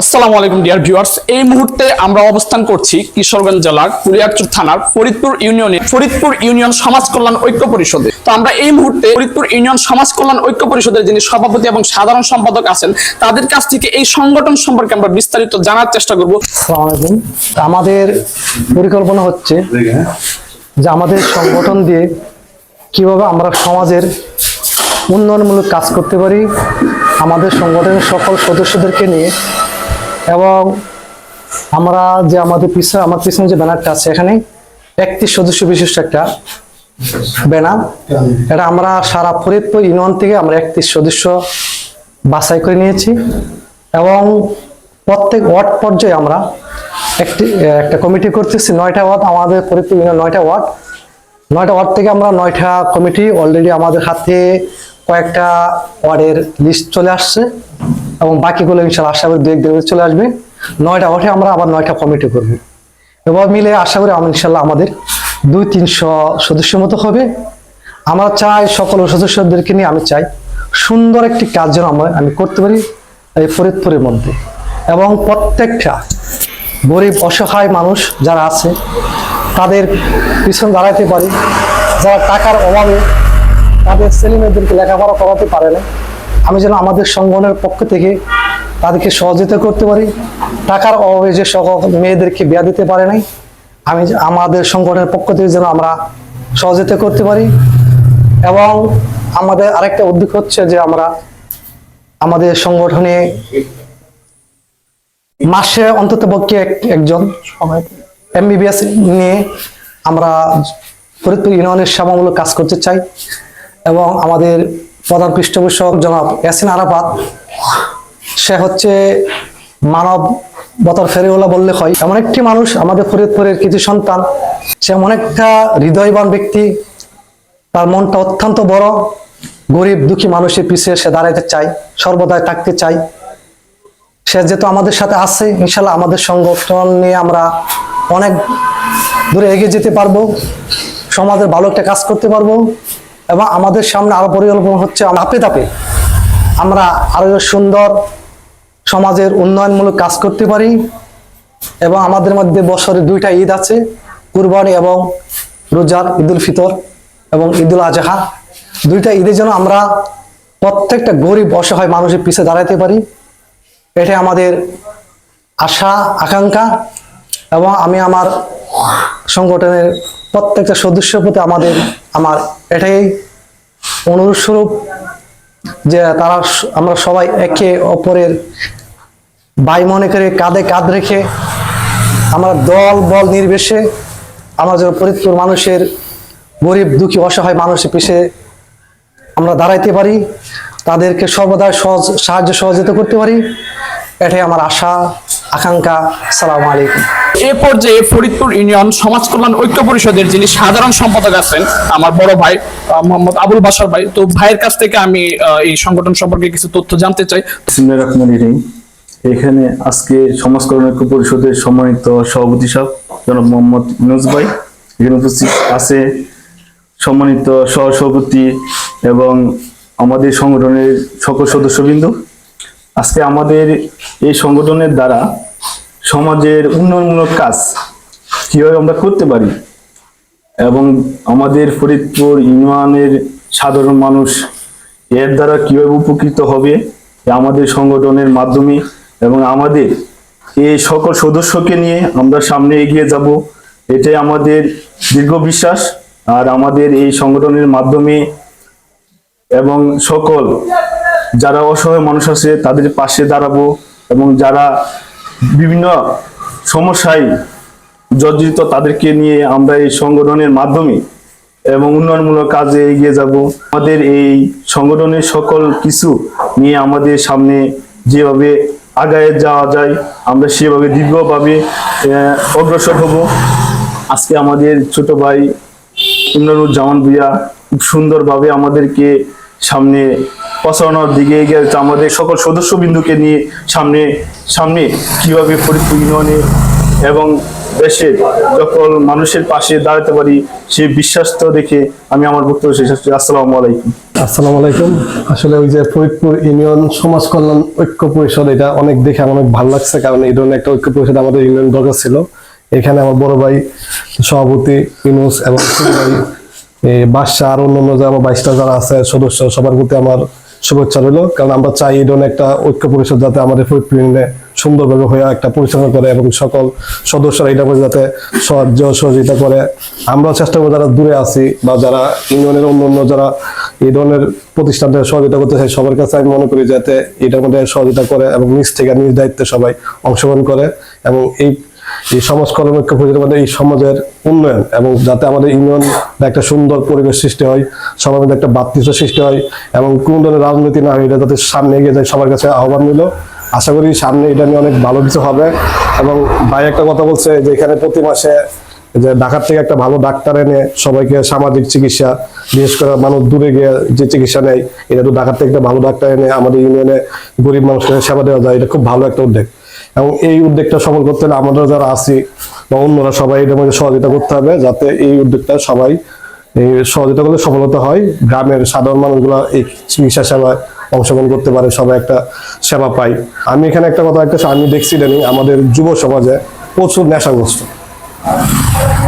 আসসালামু আলাইকুম dear viewers এই মুহূর্তে আমরা অবস্থান করছি কিশোরগঞ্জ জেলার কুলিয়ারচর থানার ফরিদপুর ইউনিয়নে, ফরিদপুর ইউনিয়ন সমাজ কল্যাণ ঐক্য পরিষদে। তো আমরা এই মুহূর্তে ফরিদপুর ইউনিয়ন সমাজ কল্যাণ ঐক্য পরিষদের যিনি সভাপতি এবং সাধারণ সম্পাদক আছেন, তাদের কাছ থেকে এই সংগঠন সম্পর্কে আমরা বিস্তারিত জানার চেষ্টা করব। আলাইকুম। আমাদের পরিকল্পনা হচ্ছে যে আমাদের সংগঠন দিয়ে কীভাবে আমরা সমাজের উন্নয়নমূলক কাজ করতে পারি, আমাদের সংগঠনের সকল সদস্যদেরকে নিয়ে এবং আমরা যে আমাদের পিছনে, আমার পিছনে যে ব্যানারটা আছে, এখানে একটি সদস্য বিশিষ্ট একটা ব্যানার। এটা আমরা সারা ফরিদপুর ইউনিয়ন থেকে আমরা একটি সদস্য বাছাই করে নিয়েছি এবং প্রত্যেক ওয়ার্ড পর্যায়ে আমরা একটি, একটা কমিটি করতেছি। নয়টা ওয়ার্ড আমাদের ফরিদপুর ইউনিয়ন নয়টা ওয়ার্ড। নয়টা ওয়ার্ড থেকে আমরা নয়টা কমিটি অলরেডি আমাদের হাতে কয়েকটা ওয়ার্ডের লিস্ট চলে আসছে। এবং বাকিগুলো ইনশাল্লাহ আশা করি দু মধ্যে চলে আসবে। নয়টা ওঠে আমরা আবার নয়টা কমিটি করব। এবার মিলে আশা করি আমি ইনশাল্লাহ আমাদের দুই তিনশো সদস্যের মতো হবে। আমরা চাই সকল সদস্যদেরকে নিয়ে আমি চাই সুন্দর একটি কাজ যেন আমরা আমি করতে পারি এই ফরিদপুরের মধ্যে। এবং প্রত্যেকটা গরিব, অসহায় মানুষ যারা আছে, তাদের পিছন দাঁড়াতে পারি। যারা টাকার অভাবে তাদের ছেলে মেয়েদেরকে লেখাপড়া করাতে পারে না। আমি যেন আমাদের সংগঠনের পক্ষ থেকে তাদেরকে সহযোগিতা করতে পারি। টাকার অভাবে যে সকল মেয়েদেরকে বিয়া দিতে পারে নাই, আমি আমাদের সংগঠনের পক্ষ থেকে যেন আমরা সহযোগিতা করতে পারি। এবং আমাদের আরেকটা উদ্যোগ হচ্ছে যে আমরা আমাদের সংগঠনে মাসে অন্তত পক্ষে এক- একজন এমবিবিএস নিয়ে আমরা ফরিদপুর ইউনিয়নের সেবামূলক কাজ করতে চাই। এবং আমাদের প্রধান পৃষ্ঠপোষক জনাব ইয়াসিন আরাফাত। সে হচ্ছে মানব বতর ফেরিওয়ালা বললে হয়। এমন একটি মানুষ আমাদের ফরিদপুরের কিছু সন্তান, সে এমন একটা হৃদয়বান ব্যক্তি, তার মনটা অত্যন্ত বড়, গরিব দুঃখী মানুষের পিছিয়ে সে দাঁড়াইতে চায়, সর্বদাই থাকতে চায়। সে যেহেতু আমাদের সাথে আছে ইনশাল্লাহ আমাদের সংগঠন নিয়ে আমরা অনেক দূরে এগিয়ে যেতে পারব, সমাজের ভালো একটা কাজ করতে পারব। এবং আমাদের সামনে আরও পরিকল্পনা হচ্ছে ধাপে ধাপে আমরা আরও সুন্দর সমাজের উন্নয়নমূলক কাজ করতে পারি এবং আমাদের মধ্যে বছরে দুইটা ঈদ আছে, কুরবানি এবং রোজার, ঈদুল ফিতর এবং ঈদুল আজহা। দুইটা ঈদের জন্য আমরা প্রত্যেকটা গরিব অসহায় মানুষের পিছে দাঁড়াতে পারি। এটাই আমাদের আশা, আকাঙ্ক্ষা এবং আমি আমার সংগঠনের প্রত্যেকটা সদস্যের প্রতি আমাদের, আমার এটাই অনুরোধ স্বরূপ যে তারা আমরা সবাই একে অপরের ভাই মনে করে কাঁধে কাঁধ রেখে আমরা দল, বল নির্বেশে আমরা যেন ফরিদপুর মানুষের গরিব, দুঃখী, অসহায় মানুষের পিছে আমরা দাঁড়াইতে পারি, তাদেরকে সর্বদা সহজ, সাহায্য সহযোগিতা করতে পারি। এটাই আমার আশা, আকাঙ্ক্ষা। সালাম আলাইকুম। এ পর্যায়ে ফরিদপুর ইউনিয়ন সমাজ কল্যাণ ঐক্য পরিষদের যিনি সাধারণ সম্পাদক আছেন, আমার বড় ভাই মোহাম্মদ আবুল বাসার ভাই, তো ভাইয়ের কাছ থেকে আমি এই সংগঠন সম্পর্কে কিছু তথ্য জানতে চাই। এখানে আজকে সমাজকরণ ঐক্য পরিষদের সম্মানিত সভাপতি সাহেব, জনাব মোহাম্মদ ইউনুস ভাই, এখানে উপস্থিত আছে সম্মানিত সহসভাপতি এবং আমাদের সংগঠনের সকল সদস্যবৃন্দ। আজকে আমাদের এই সংগঠনের দ্বারা সমাজের উন্নয়নমূলক কাজ কীভাবে আমরা করতে পারি? এবং আমাদের ফরিদপুর ইউনিয়নের সাধারণ মানুষ এর দ্বারা কীভাবে উপকৃত হবে আমাদের সংগঠনের মাধ্যমে এবং আমাদের এই সকল সদস্যকে নিয়ে আমরা সামনে এগিয়ে যাব, এটাই আমাদের দীর্ঘ বিশ্বাস। আর আমাদের এই সংগঠনের মাধ্যমে এবং সকল যারা অসহায় মানুষ আছে তাদের পাশে দাঁড়াবো এবং যারা বিভিন্ন সমস্যায় জর্জরিত তাদেরকে নিয়ে আমরা এই সংগঠনের মাধ্যমে এবং উন্নয়নমূলক কাজে এগিয়ে যাব। আমাদের এই সংগঠনের সকল কিছু নিয়ে আমাদের সামনে যেভাবে আগায় যাওয়া যায়, আমরা সেভাবে দীর্ঘভাবে অগ্রসর হব। আজকে আমাদের ছোট ভাই ইমরানুজ্জামান ভুইয়া খুব সুন্দরভাবে আমাদেরকে সামনে পৌঁছানোর দিকে এগিয়ে। আমাদের সকল সদস্যবিন্দুকে নিয়ে সামনে সামনে কীভাবে ফরিদপুর ইউনিয়নে এবং দেশের সকল মানুষের পাশে দাঁড়াতে পারি সেই বিশ্বাস তো দেখে আমি আমার বক্তব্য শেষ করছি। আসসালামু আলাইকুম। আসসালামু আলাইকুম। আসলে ওই যে ফরিদপুর ইউনিয়ন সমাজ কল্যাণ ঐক্য পরিষদ, এটা অনেক দেখে আমার অনেক ভালো লাগছে, কারণ এই ধরনের একটা ঐক্য পরিষদ আমাদের ইউনিয়ন দরকার ছিল। এখানে আমার বড় ভাই সভাপতি ইউনুস এবং বাদশাহ আর অন্যান্য যে আমার বাইশটা যারা আছে, সদস্য, সবার প্রতি আমার শুভেচ্ছা রইল। কারণ আমরা চাই এই ধরনের একটা ঐক্য পরিষদ যাতে আমাদের ইউনিয়নে সুন্দরভাবে হয়ে একটা পরিচালনা করে এবং সকল সদস্যরা এটা করে যাতে সাহায্য সহযোগিতা করে। আমরা চেষ্টা করব যারা দূরে আছি বা যারা ইউনিয়নের অন্য অন্য যারা এই ধরনের প্রতিষ্ঠানটা সহযোগিতা করতে চাই সবার কাছে আমি মনে করি যাতে এটার মধ্যে সহযোগিতা করে এবং নিজ থেকে নিজ দায়িত্বে সবাই অংশগ্রহণ করে এবং এই এই সমাজ কল্যাণ ঐক্য পরিষদের মধ্যে এই সমাজের উন্নয়ন এবং যাতে আমাদের ইউনিয়ন একটা সুন্দর পরিবেশ সৃষ্টি হয়, সবার মধ্যে একটা বাতৃত্ব সৃষ্টি হয় এবং কোন ধরনের রাজনীতি না এটা যাতে সামনে এগিয়ে যায় সবার কাছে আহ্বান নিল। আশা করি সামনে এটা নিয়ে অনেক ভালো কিছু হবে এবং ভাই একটা কথা বলছে যে এখানে প্রতি মাসে যে ঢাকার থেকে একটা ভালো ডাক্তার এনে সবাইকে সামাজিক চিকিৎসা, বিশেষ করে মানুষ দূরে গিয়ে যে চিকিৎসা নেয়, এটা তো ঢাকার থেকে একটা ভালো ডাক্তার এনে আমাদের ইউনিয়নে গরিব মানুষকে সেবা দেওয়া যায়, এটা খুব ভালো একটা উদ্যোগ। এবং এই উদ্যোগটা সফল করতে হলে আমরা যারা আছি বা অন্যরা সবাই এটার মধ্যে সহযোগিতা করতে হবে যাতে এই উদ্যোগটা সবাই সহযোগিতা করলে সফলতা হয়। গ্রামের সাধারণ মানুষগুলো এই চিকিৎসা সেবায় অংশগ্রহণ করতে পারে, সবাই একটা সেবা পায়। আমি এখানে একটা কথা একটা আমি দেখছি ইদানিং, আমাদের যুব সমাজে প্রচুর নেশাগ্রস্ত।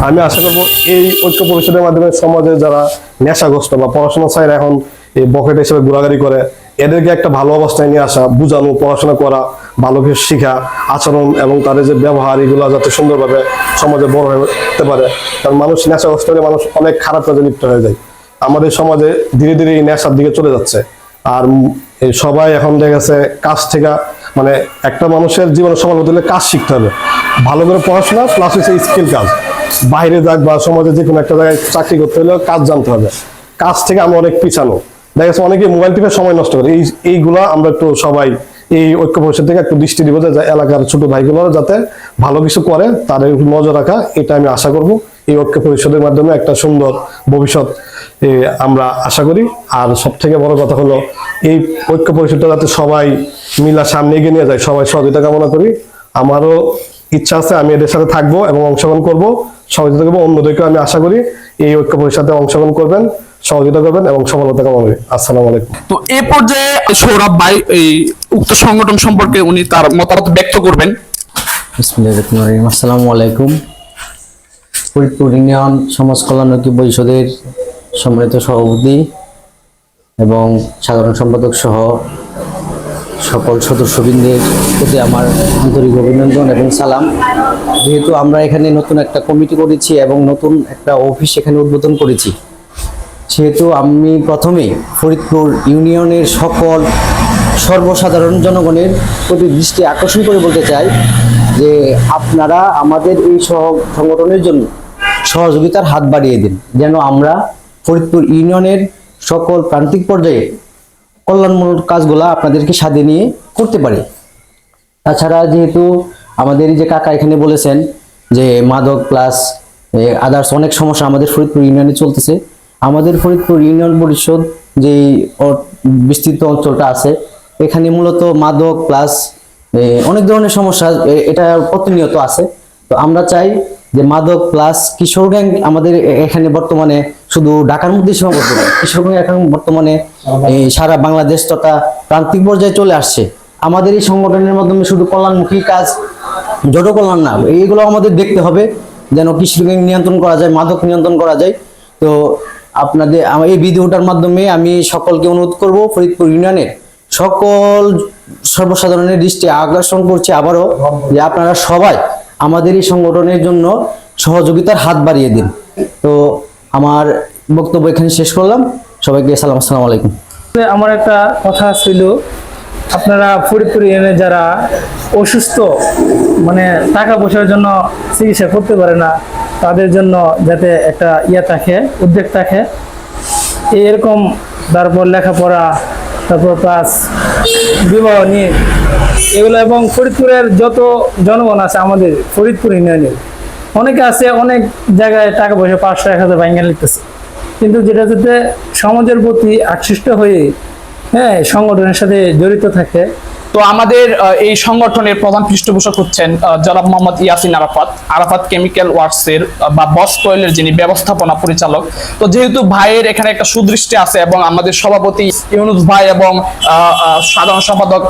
আমি আশা করব এই ঐক্য পরিষদের মাধ্যমে সমাজে যারা নেশাগ্রস্ত বা পড়াশোনা ছাড়া এখন এই বকেট হিসেবে ঘোরাঘুরি করে এদেরকে একটা ভালো অবস্থায় নিয়ে আসা, বোঝানো, পড়াশোনা করা, ভালো কিছু শেখা, আচরণ এবং তাদের যে ব্যবহার, এগুলো যাতে সুন্দরভাবে সমাজে বড় উঠতে পারে। কারণ মানুষ নেশাগ্রস্ত হলে মানুষ অনেক খারাপ কাজে লিপ্ত হয়ে যায়। আমাদের সমাজে ধীরে ধীরে এই নেশার দিকে চলে যাচ্ছে। আর সবাই এখন দেখা গেছে কাজ থেকে মানে একটা মানুষের জীবনে সফল হতে হলে কাজ শিখতে হবে। ভালো করে পড়াশোনা প্লাস হচ্ছে স্কিল কাজ। বাইরে যাক বা সমাজে যে কোনো একটা জায়গায় চাকরি করতে হলে কাজ জানতে হবে। কাজ থেকে আমরা অনেক পিছানো। দেখা যাচ্ছে অনেকে মোবাইল টিপে সময় নষ্ট করে। এই, এইগুলা আমরা একটু সবাই এই ঐক্য পরিষদ থেকে একটু দৃষ্টি দিব যে এলাকার ছোট ভাইগুলো যাতে ভালো কিছু করে, তাদের নজর রাখা, এটা আমি আশা করব। এই ঐক্য পরিষদের মাধ্যমে একটা সুন্দর ভবিষ্যৎ আমরা আশা করি। আর সব থেকে বড় কথা হলো, এই ঐক্য পরিষদটা যাতে সবাই মিলা সামনে এগিয়ে নিয়ে যায়, সবাই সহযোগিতা কামনা করি। আমারও ইচ্ছা আছে আমি এদের সাথে থাকব এবং অংশগ্রহণ করব। সহযোগিতা করব, অন্যদেরকেও আমি আশা করি এই ঐক্য পরিষদে অংশগ্রহণ করবেন। সহযোগিতা করবেন এবং সফলতা কামনা করি। আসসালামু আলাইকুম। তো এ পর্যায়ে সৌরভ ভাই এই উক্ত সংগঠন সম্পর্কে উনি তার মতামত ব্যক্ত করবেন। বিসমিল্লাহির রহমানির আসসালামু আলাইকুম। ফরিদপুর ইউনিয়ন সমাজ কল্যাণ ঐক্য পরিষদের সম্মানিত সভাপতি এবং সাধারণ সম্পাদক সহ সকল সদস্যবৃন্দের প্রতি আমার আন্তরিক অভিনন্দন এবং সালাম। যেহেতু আমরা এখানে নতুন একটা কমিটি করেছি এবং নতুন একটা অফিস এখানে উদ্বোধন করেছি সেহেতু আমি প্রথমে ফরিদপুর ইউনিয়নের সকল সর্বসাধারণ জনগণের প্রতি দৃষ্টি আকর্ষণ করে বলতে চাই যে আপনারা আমাদের এই সংগঠনের জন্য সহযোগিতার হাত বাড়িয়ে দিন। যেন আমরা ফরিদপুর ইউনিয়নের সকল প্রান্তিক পর্যায়ে কল্যাণমূলক কাজগুলো আপনাদেরকে সাথে নিয়ে করতে পারি। তাছাড়া যেহেতু আমাদের যে কাকা এখানে বলেছেন যে মাদক প্লাস আদার্স অনেক সমস্যা আমাদের ফরিদপুর ইউনিয়নে চলতেছে। আমাদের ফরিদপুর ইউনিয়ন পরিষদ যে বিস্তৃত অঞ্চলটা আছে, এখানে মূলত মাদক প্লাস অনেক ধরনের সমস্যা এটা প্রতিনিয়ত আছে। তো আমরা চাই যে মাদক প্লাস কিশোর গ্যাং আমাদের এখানে বর্তমানে শুধু ঢাকার মধ্যে সীমাবদ্ধ। নয় কিশোর গ্যাং এখন বর্তমানে সারা বাংলাদেশ তথা প্রান্তিক পর্যায়ে চলে আসছে। আমাদের এই সংগঠনের মাধ্যমে শুধু কল্যাণমুখী কাজ, জড় কল্যাণ না, এইগুলো আমাদের দেখতে হবে, যেন কৃষি গ্যাং নিয়ন্ত্রণ করা যায়, মাদক নিয়ন্ত্রণ করা যায়। তো আপনাদের এই ভিডিওটার মাধ্যমে আমি সকলকে অনুরোধ করব ফরিদপুর ইউনিয়নের সকল সর্বসাধারণের দৃষ্টি আকর্ষণ করছে আবারও যে আপনারা সবাই আমাদের এই সংগঠনের জন্য সহযোগিতার হাত বাড়িয়ে দিন। তো আমার বক্তব্য এখানে শেষ করলাম। সবাইকে সালাম, আসসালামু আলাইকুম। আমার একটা কথা ছিল, আপনারা ফরিদপুর ইউনিয়নে যারা অসুস্থ মানে টাকা পয়সার জন্য চিকিৎসা করতে পারে না তাদের জন্য যাতে একটা ইয়ে থাকে, উদ্যোগ থাকে। এরকম তারপর লেখাপড়া, তারপর প্লাস বিবাহ নিয়ে। এগুলো এবং ফরিদপুরের যত জনগণ আছে আমাদের, ফরিদপুর ইউনিয়নের, অনেকে আছে, অনেক জায়গায় টাকা পয়সা পাঁচশো, এক হাজার ভাঙ্গা লিখতেছে কিন্তু যেটা যাতে সমাজের প্রতি আকৃষ্ট হয়ে হ্যাঁ সংগঠনের সাথে জড়িত থাকে তো আমাদের এই সংগঠনের প্রধান পৃষ্ঠপোষক হচ্ছেন জনাব মোহাম্মদ ইয়াসিন আরাফাত আরাফাত কেমিক্যাল ওয়ার্কসের বা বস কোয়েলের যিনি ব্যবস্থাপনা পরিচালক। তো যেহেতু ভাইয়ের এখানে একটা সুদৃষ্টি আছে এবং আমাদের সভাপতি ইউনুস ভাই এবং সাধারণ সম্পাদক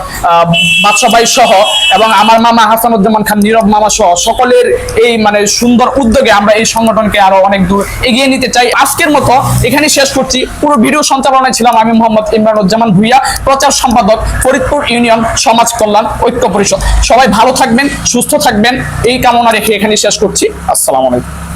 বাদশা ভাই সহ এবং আমার মামা হাসানুজ্জামান খান, নীরব মামা সহ সকলের এই মানে সুন্দর উদ্যোগে আমরা এই সংগঠনকে আরও অনেক দূর এগিয়ে নিতে চাই। আজকের মতো এখানে শেষ করছি। পুরো ভিডিও সঞ্চালনায় ছিলাম আমি মোহাম্মদ ইমরানুজ্জামান ভুইয়া, প্রচার সম্পাদক ফরিদপুর ইউনিয়ন সমাজ কল্যাণ, ঐক্য পরিষদ। সবাই ভালো থাকবেন, সুস্থ থাকবেন, এই কামনা রেখে এখানে শেষ করছি। আসসালামু আলাইকুম।